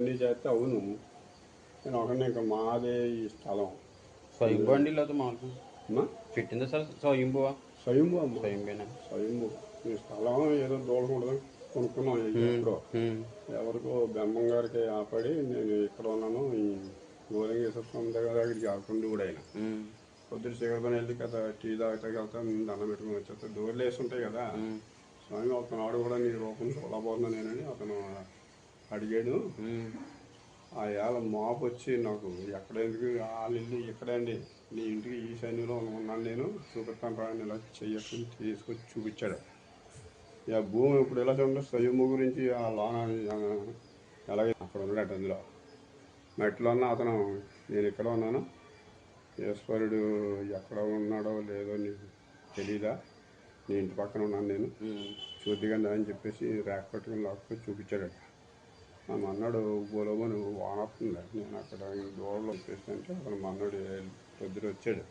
అన్నీ చేస్తే అవును. నేను ఒకరిని ఇంకా మాదే ఈ స్థలం. స్వయంభూ అండి లేదా అమ్మా పెట్టిందా సార్? స్వయంభూవా? స్వయంభూ అమ్మ స్వయంభూనా స్వయంభూ. ఈ స్థలం ఏదో దూడకూడదు కొనుక్కున్నాం ఎప్పుడో. ఎవరికో బెమ్మం గారికి ఆపడి నేను ఇక్కడ ఉన్నాను. ఈ గోలింగేశ్వర స్వామి దగ్గర దగ్గరికి ఆకుండా కూడా ఆయన ఉమ్. పొద్దున చీకటి పని వెళ్ళి కదా టీ తాగితే వెళ్తాను దండం పెట్టుకుని వచ్చేస్తే. డోర్లు వేసి ఉంటాయి కదా. స్వామి ఒకనాడు కూడా నీ రూపం చూడబోతున్నా అతను అడిగాడు. ఆ ఏళ్ళ మాపు వచ్చి నాకు ఎక్కడ ఎందుకు వాళ్ళ ఇల్లు ఇక్కడే అండి. నీ ఇంటికి ఈ శనిలో ఉన్నాను నేను. చూపిస్తాను రా అని ఇలా చెయ్యకుని తీసుకొచ్చి చూపించాడు. ఇక భూమి ఇప్పుడు ఎలా చూడండి? స్వయము గురించి ఆ లోన ఆ, ఎలాగే అక్కడ ఉన్నాడు అందులో. మెట్లో ఉన్న అతను నేను ఇక్కడ ఉన్నాను. ఈశ్వరుడు ఎక్కడ ఉన్నాడో లేదో నీకు తెలీదా? నీ ఇంటి పక్కన ఉన్నాను నేను. చూద్దిగా అని చెప్పేసి ర్యాక్ పట్టుకుని లాక్కొని చూపించాడట. ఆ మన్నాడు బోలోమో నువ్వు వానొస్తుంది. నేను అక్కడ దూరంలో వచ్చేసి అతను మన్నాడు పొద్దున వచ్చాడు.